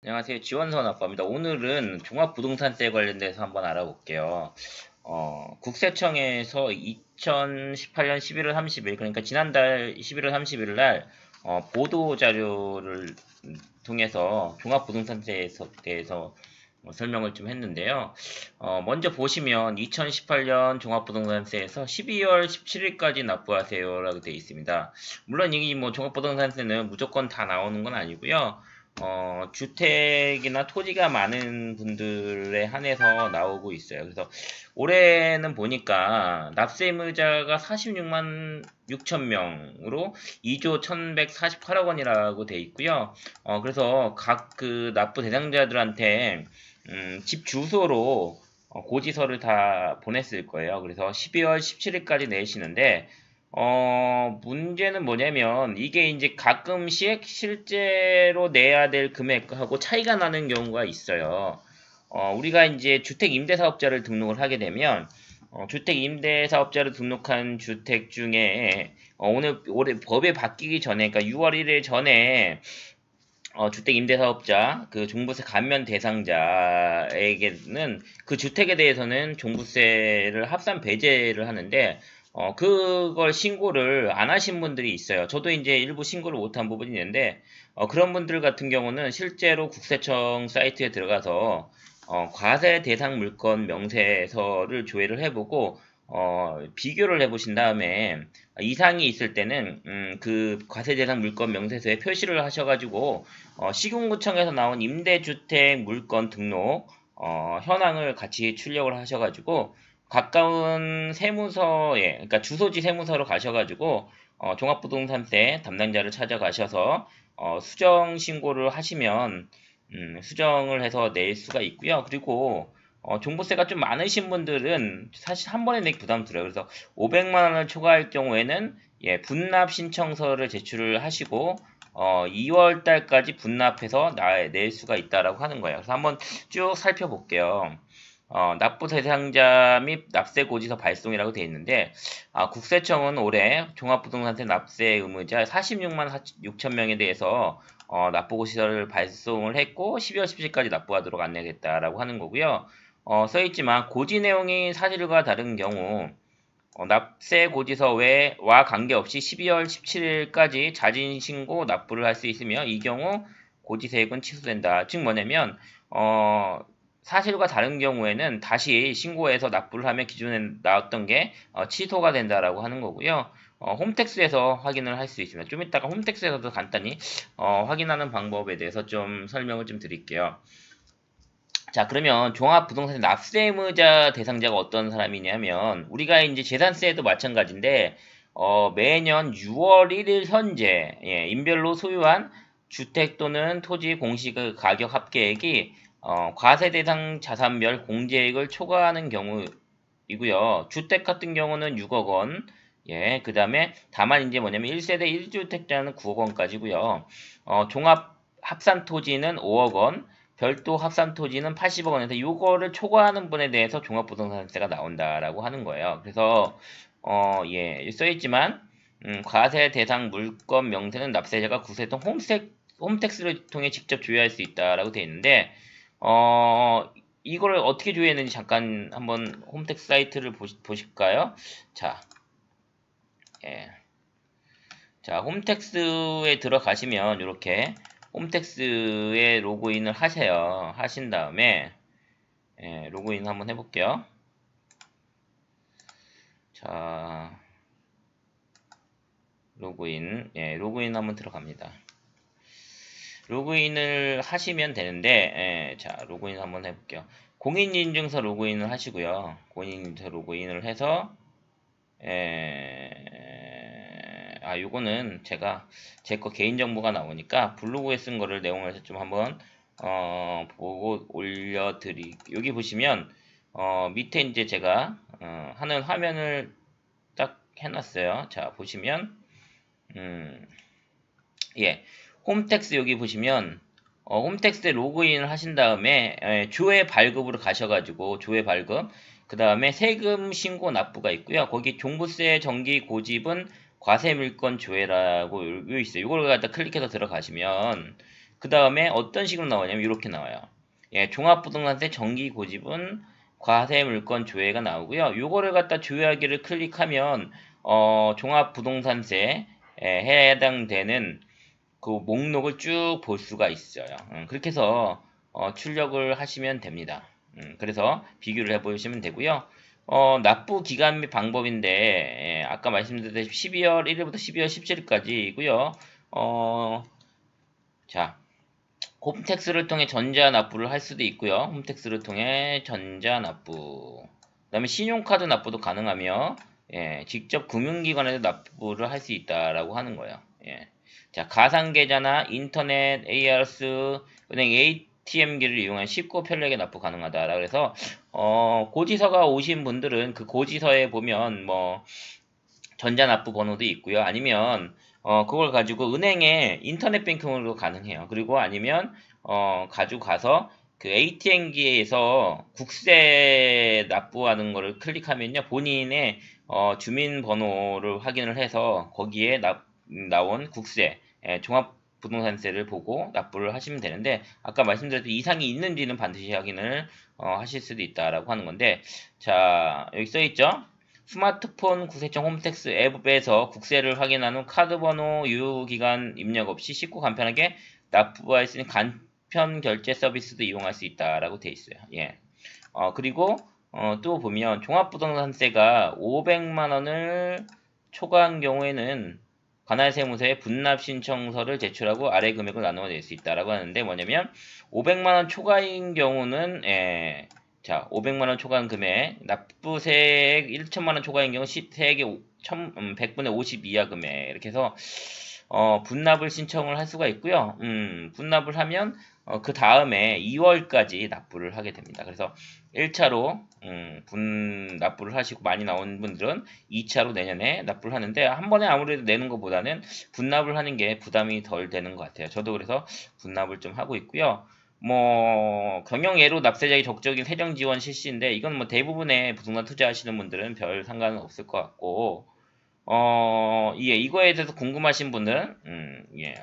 안녕하세요. 지원선 아빠입니다. 오늘은 종합부동산세 관련돼서 한번 알아볼게요. 어, 국세청에서 2018년 11월 30일, 그러니까 지난달 11월 30일 날, 어, 보도자료를 통해서 종합부동산세에 대해서 어, 설명을 좀 했는데요. 어, 먼저 보시면 2018년 종합부동산세에서 12월 17일까지 납부하세요라고 되어 있습니다. 물론 이뭐 종합부동산세는 무조건 다 나오는 건 아니고요. 어, 주택이나 토지가 많은 분들에 한해서 나오고 있어요. 그래서 올해는 보니까 납세 의무자가 46만 6천 명으로 2조 1148억 원이라고 돼 있고요. 어, 그래서 각 그 납부 대상자들한테 음, 집 주소로 어, 고지서를 다 보냈을 거예요. 그래서 12월 17일까지 내시는데 어, 문제는 뭐냐면 이게 이제 가끔씩 실제로 내야 될 금액하고 차이가 나는 경우가 있어요. 어, 우리가 이제 주택 임대 사업자를 등록을 하게 되면 어, 주택 임대 사업자를 등록한 주택 중에 어, 오늘 올해 법에 바뀌기 전에 그러니까 6월 1일 전에 어, 주택 임대 사업자 그 종부세 감면 대상자에게는 그 주택에 대해서는 종부세를 합산 배제를 하는데 어, 그걸 신고를 안 하신 분들이 있어요. 저도 이제 일부 신고를 못한 부분이 있는데, 어, 그런 분들 같은 경우는 실제로 국세청 사이트에 들어가서, 어, 과세 대상 물건 명세서를 조회를 해보고, 어, 비교를 해보신 다음에, 이상이 있을 때는, 음, 그 과세 대상 물건 명세서에 표시를 하셔가지고, 어, 시군구청에서 나온 임대주택 물건 등록, 어, 현황을 같이 출력을 하셔가지고, 가까운 세무서에, 그러니까 주소지 세무서로 가셔가지고 어, 종합부동산세 담당자를 찾아가셔서 어, 수정 신고를 하시면 음, 수정을 해서 낼 수가 있고요. 그리고 어, 종부세가 좀 많으신 분들은 사실 한 번에 내기 부담스러워요. 그래서 500만 원을 초과할 경우에는 예, 분납 신청서를 제출을 하시고 어, 2월 달까지 분납해서 나, 낼 수가 있다라고 하는 거예요. 그래서 한번 쭉 살펴볼게요. 어, 납부 대상자 및 납세 고지서 발송이라고 되어 있는데 아, 국세청은 올해 종합부동산세 납세 의무자 46만 6천 명에 대해서 어, 납부 고지서를 발송을 했고 12월 17일까지 납부하도록 안내했다라고 하는 거고요. 어, 써있지만 고지 내용이 사실과 다른 경우 어, 납세 고지서 외와 관계없이 12월 17일까지 자진 신고 납부를 할 수 있으며 이 경우 고지세액은 취소된다. 즉 뭐냐면 어, 사실과 다른 경우에는 다시 신고해서 납부를 하면 기존에 나왔던 게 어, 취소가 된다라고 하는 거고요. 어, 홈택스에서 확인을 할 수 있습니다. 좀 이따가 홈택스에서도 간단히 어, 확인하는 방법에 대해서 좀 설명을 좀 드릴게요. 자 그러면 종합부동산 납세 의무자 대상자가 어떤 사람이냐면 우리가 이제 재산세도 마찬가지인데 어, 매년 6월 1일 현재 예, 인별로 소유한 주택 또는 토지 공시 가격 합계액이 어, 과세 대상 자산별 공제액을 초과하는 경우이고요. 주택 같은 경우는 6억 원, 예, 그 다음에 다만 이제 뭐냐면 1세대 1주택자는 9억 원까지고요. 어, 종합 합산 토지는 5억 원, 별도 합산 토지는 80억 원에서 이거를 초과하는 분에 대해서 종합부동산세가 나온다라고 하는 거예요. 그래서 어, 예, 써있지만 음, 과세 대상 물건 명세는 납세자가 구세통 홈택, 홈택스를 통해 직접 조회할 수 있다라고 되어 있는데 어, 이걸 어떻게 조회했는지 잠깐 한번 홈택 사이트를 보시, 보실까요? 자, 예. 자, 홈택스에 들어가시면 이렇게 홈택스에 로그인을 하세요. 하신 다음에 예, 로그인 한번 해볼게요. 자, 로그인, 예, 로그인 한번 들어갑니다. 로그인을 하시면 되는데 예, 자 로그인 한번 해볼게요. 공인인증서 로그인을 하시고요. 공인인증서 로그인을 해서 예, 아 요거는 제가 제 거 개인정보가 나오니까 블로그에 쓴 거를 내용을 좀 한번 어, 보고 올려드리 여기 보시면 어, 밑에 이제 제가 어, 하는 화면을 딱 해놨어요. 자 보시면 음, 예 홈택스 여기 보시면 어, 홈택스에 로그인을 하신 다음에 에, 조회 발급으로 가셔가지고 조회 발급 그 다음에 세금 신고 납부가 있고요. 거기 종부세 정기 고집은 과세 물건 조회라고 요 있어요. 이걸 갖다 클릭해서 들어가시면 그 다음에 어떤 식으로 나오냐면 이렇게 나와요. 예, 종합부동산세 정기 고집은 과세 물건 조회가 나오고요. 요거를 갖다 조회하기를 클릭하면 어, 종합부동산세 에 해당되는 그 목록을 쭉 볼 수가 있어요. 음, 그렇게 해서 어, 출력을 하시면 됩니다. 음, 그래서 비교를 해보시면 되고요. 어, 납부 기간 및 방법인데 예, 아까 말씀드렸듯이 12월 1일부터 12월 17일까지이고요. 어, 자, 홈택스를 통해 전자 납부를 할 수도 있고요. 홈택스를 통해 전자 납부. 그 다음에 신용카드 납부도 가능하며 예, 직접 금융기관에서 납부를 할 수 있다라고 하는 거예요. 예. 자, 가상계좌나 인터넷, ARS, 은행 ATM기를 이용한 쉽고 편리하게 납부 가능하다. 그래서 어, 고지서가 오신 분들은 그 고지서에 보면 뭐 전자납부 번호도 있고요. 아니면 어, 그걸 가지고 은행에 인터넷 뱅킹으로 가능해요. 그리고 아니면 어, 가지고 가서 그 ATM기에서 국세 납부하는 거를 클릭하면요. 본인의 어, 주민번호를 확인을 해서 거기에 나, 나온 국세, 예, 종합부동산세를 보고 납부를 하시면 되는데 아까 말씀드렸듯이 이상이 있는지는 반드시 확인을 어, 하실 수도 있다라고 하는 건데 자 여기 써 있죠. 스마트폰 국세청 홈택스 앱에서 국세를 확인한 후 카드번호, 유효기간 입력 없이 쉽고 간편하게 납부할 수 있는 간편 결제 서비스도 이용할 수 있다라고 되어 있어요. 예. 어, 그리고 어, 또 보면 종합부동산세가 500만 원을 초과한 경우에는 관할세무서에 분납 신청서를 제출하고 아래 금액을 나누어 낼 수 있다라고 하는데 뭐냐면 500만 원 초과인 경우는 예, 자 500만 원 초과한 금액 납부세액 1천만 원 초과인 경우 세액의 100분의 50 이하 금액. 이렇게 해서 어, 분납을 신청을 할 수가 있고요. 음, 분납을 하면 어, 그 다음에 2월까지 납부를 하게 됩니다. 그래서 1차로 음, 분 납부를 하시고 많이 나온 분들은 2차로 내년에 납부를 하는데 한 번에 아무래도 내는 것보다는 분납을 하는 게 부담이 덜 되는 것 같아요. 저도 그래서 분납을 좀 하고 있고요. 뭐 경영예로 납세자의 적적인 세정 지원 실시인데 이건 뭐 대부분의 부동산 투자하시는 분들은 별 상관은 없을 것 같고 어, 예, 이거에 대해서 궁금하신 분은 음, 예.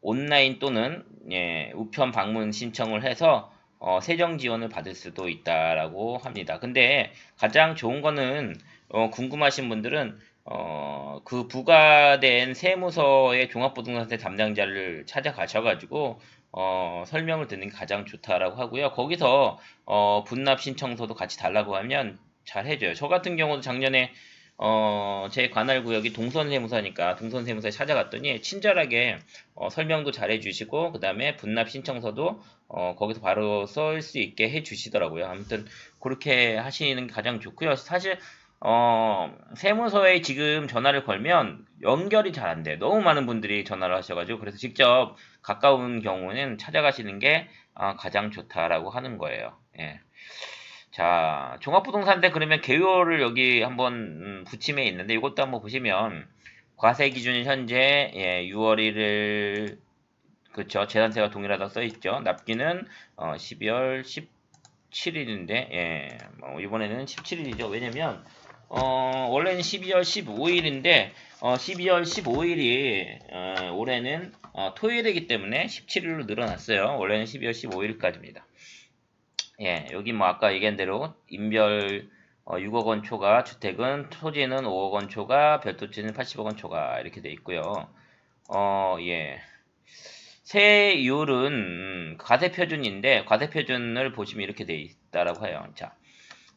온라인 또는 예, 우편 방문 신청을 해서 어, 세정 지원을 받을 수도 있다라고 합니다. 근데 가장 좋은 거는 어, 궁금하신 분들은 어, 그 부과된 세무서의 종합부동산세 담당자를 찾아가셔가지고 어, 설명을 듣는 게 가장 좋다라고 하고요. 거기서 어, 분납 신청서도 같이 달라고 하면 잘 해줘요. 저 같은 경우도 작년에 어, 제 관할 구역이 동선세무사니까 동선세무사에 찾아갔더니 친절하게 어, 설명도 잘 해주시고 그 다음에 분납 신청서도 어, 거기서 바로 쓸 수 있게 해주시더라고요. 아무튼 그렇게 하시는 게 가장 좋고요. 사실 어, 세무서에 지금 전화를 걸면 연결이 잘 안 돼. 너무 많은 분들이 전화를 하셔가지고 그래서 직접 가까운 경우는 찾아가시는 게 어, 가장 좋다라고 하는 거예요. 예. 자, 종합부동산대 그러면 개요를 여기 한번 음, 붙임에 있는데 이것도 한번 보시면 과세 기준은 현재 예, 6월 1일 그렇죠. 재산세가 동일하다 써 있죠. 납기는 어, 12월 17일인데 예, 뭐 이번에는 17일이죠. 왜냐면 어, 원래는 12월 15일인데 어, 12월 15일이 어, 올해는 어, 토요일이기 때문에 17일로 늘어났어요. 원래는 12월 15일까지입니다. 예, 여기 뭐 아까 얘기한 대로 인별 어, 6억 원 초과, 주택은 토지는 5억 원 초과, 별도지는 80억 원 초과 이렇게 돼 있고요. 어, 예. 세율은 음, 과세 표준인데 과세 표준을 보시면 이렇게 돼 있다라고 해요. 자,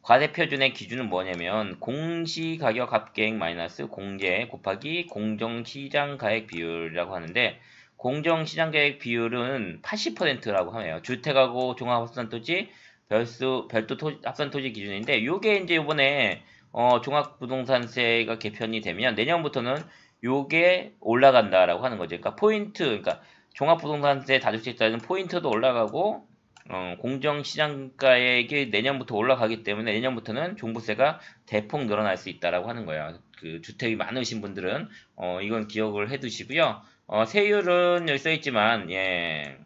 과세 표준의 기준은 뭐냐면 공시 가격 합계액 마이너스 공제 곱하기 공정 시장 가액 비율이라고 하는데 공정 시장 가액 비율은 80%라고 하네요. 주택하고 종합합산 토지 별수 별도 토지, 합산 토지 기준인데 요게 이제 요번에 어, 종합부동산세가 개편이 되면 내년부터는 요게 올라간다라고 하는 거죠. 그러니까 포인트, 그러니까 종합부동산세 다주택 자는 포인트도 올라가고 어, 공정시장가액이 내년부터 올라가기 때문에 내년부터는 종부세가 대폭 늘어날 수 있다라고 하는 거예요. 그 주택이 많으신 분들은 어, 이건 기억을 해두시고요. 어, 세율은 여기 써 있지만 예,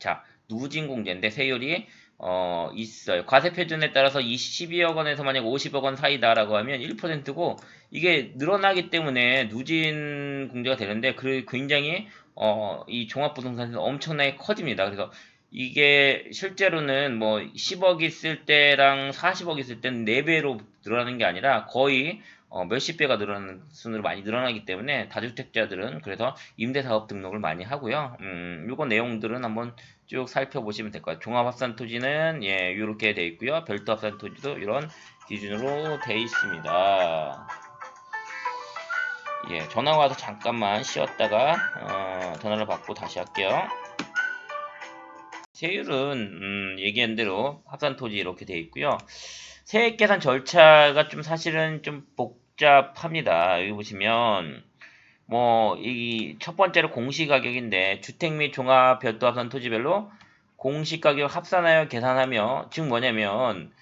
자 누진공제인데 세율이 어, 있어요. 과세 표준에 따라서 12억 원에서 만약 50억 원 사이다라고 하면 1%고 이게 늘어나기 때문에 누진 공제가 되는데 그 굉장히 어, 이 종합부동산에서 엄청나게 커집니다. 그래서 이게 실제로는 뭐 10억 있을 때랑 40억 있을 때는 4배로 늘어나는 게 아니라 거의 어, 몇십 배가 늘어나는 순으로 많이 늘어나기 때문에 다주택자들은 그래서 임대사업 등록을 많이 하고요. 음, 요거 내용들은 한번 쭉 살펴보시면 될것 같아요. 종합합산 토지는 예, 이렇게 돼 있고요. 별도 합산 토지도 이런 기준으로 돼 있습니다. 예, 전화가 와서 잠깐만 쉬었다가 어, 전화를 받고 다시 할게요. 세율은 음, 얘기한 대로 합산 토지 이렇게 돼 있고요. 세액 계산 절차가 좀 사실은 좀 복잡합니다. 여기 보시면 뭐 이 첫 번째로 공시 가격인데 주택 및 종합 별도 합산 토지별로 공시 가격 합산하여 계산하며 즉 뭐냐면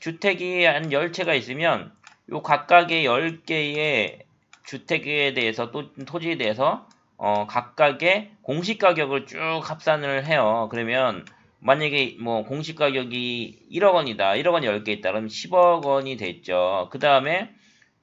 주택이 한 10채가 있으면 요 각각의 10개의 주택에 대해서 또 토지에 대해서 어 각각의 공시 가격을 쭉 합산을 해요. 그러면 만약에 뭐 공시 가격이 1억 원이다. 1억 원이 10개 있다. 그럼 10억 원이 됐죠. 그 다음에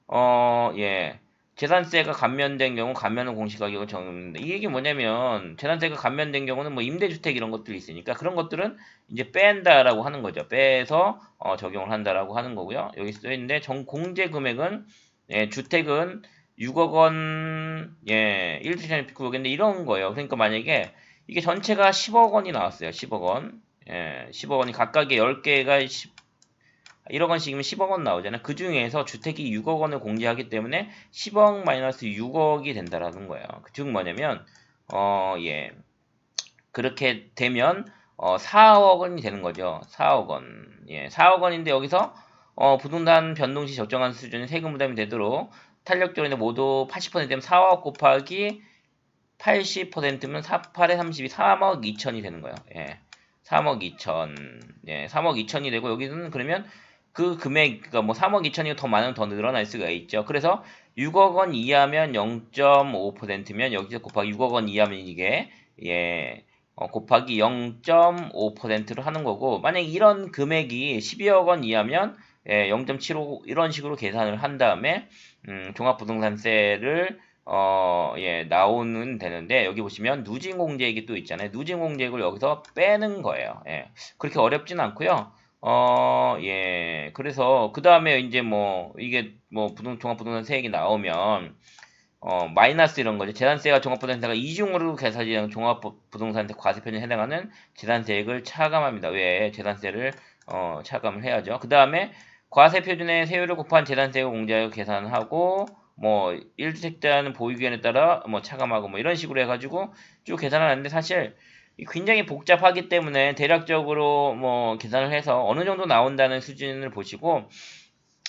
어, 예. 재산세가 감면된 경우 감면은 공시 가격을 정합니다. 이 얘기 뭐냐면 재산세가 감면된 경우는 뭐 임대주택 이런 것들이 있으니까 그런 것들은 이제 뺀다라고 하는 거죠. 빼서 어, 적용을 한다라고 하는 거고요. 여기 써 있는데 정 공제 금액은 예, 주택은 6억 원, 예, 1주택 9억인데 이런 거예요. 그러니까 만약에 이게 전체가 10억 원이 나왔어요. 10억 원. 예, 10억 원이 각각의 10개가 10, 1억 원씩이면 10억 원 나오잖아요. 그 중에서 주택이 6억 원을 공제하기 때문에 10억 마이너스 6억이 된다라는 거예요. 즉 뭐냐면 어, 예. 그렇게 되면 어, 4억 원이 되는 거죠. 4억 원. 예, 4억 원인데 여기서 어, 부동산 변동시 적정한 수준의 세금 부담이 되도록 탄력적으로 모두 80% 되면 4억 곱하기 80%면 4, 8에 32, 3억 2천이 되는 거예요. 예. 3억 2천. 예, 3억 2천이 되고 여기는 그러면 그 금액, 그러니까 뭐 3억 2천이 더 많으면 더 늘어날 수가 있죠. 그래서 6억 원 이하면 0.5%면 여기서 곱하기 6억 원 이하면 이게 예, 어, 곱하기 0.5%로 하는 거고 만약 이런 금액이 12억 원 이하면 예, 0.75 이런 식으로 계산을 한 다음에 음, 종합부동산세를 어, 예, 나오는 되는데, 여기 보시면 누진공제액이 또 있잖아요. 누진공제액을 여기서 빼는 거예요. 예. 그렇게 어렵진 않고요. 어, 예. 그래서, 그 다음에 이제 뭐, 이게 뭐, 부동, 종합부동산 세액이 나오면, 어, 마이너스 이런 거죠. 재산세가 종합부동산세가 이중으로 계산되는 종합부동산세 과세편에 해당하는 재산세액을 차감합니다. 왜? 재산세를, 어, 차감을 해야죠. 그 다음에 과세표준의 세율을 곱한 재산세액을 공제하여 계산하고, 뭐 1주택자는 보유기간에 따라 뭐 차감하고 뭐 이런 식으로 해가지고 쭉 계산을 하는데 사실 굉장히 복잡하기 때문에 대략적으로 뭐 계산을 해서 어느 정도 나온다는 수준을 보시고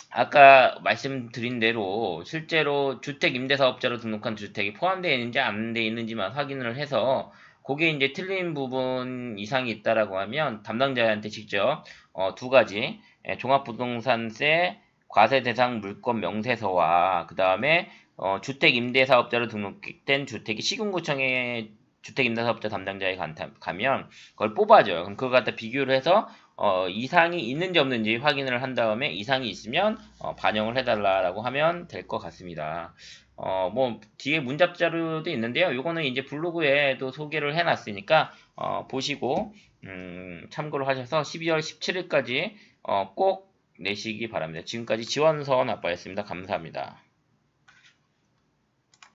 아까 말씀드린 대로 실제로 주택 임대사업자로 등록한 주택이 포함되어 있는지 안 되어 있는지만 확인을 해서 그게 이제 틀린 부분 이상이 있다라고 하면 담당자한테 직접 어, 두 가지 예, 종합부동산세 과세 대상 물권 명세서와 그 다음에 어, 주택 임대사업자로 등록된 주택이 시군구청에 주택 임대사업자 담당자에 가면 그걸 뽑아줘요. 그럼 그걸 갖다 비교를 해서 어, 이상이 있는지 없는지 확인을 한 다음에 이상이 있으면 어, 반영을 해달라고 하면 될 것 같습니다. 어, 뭐 뒤에 문답 자료도 있는데요. 이거는 이제 블로그에도 소개를 해놨으니까 어, 보시고 음, 참고를 하셔서 12월 17일까지 어, 꼭 내시기 바랍니다. 지금까지 지원선 아빠였습니다. 감사합니다.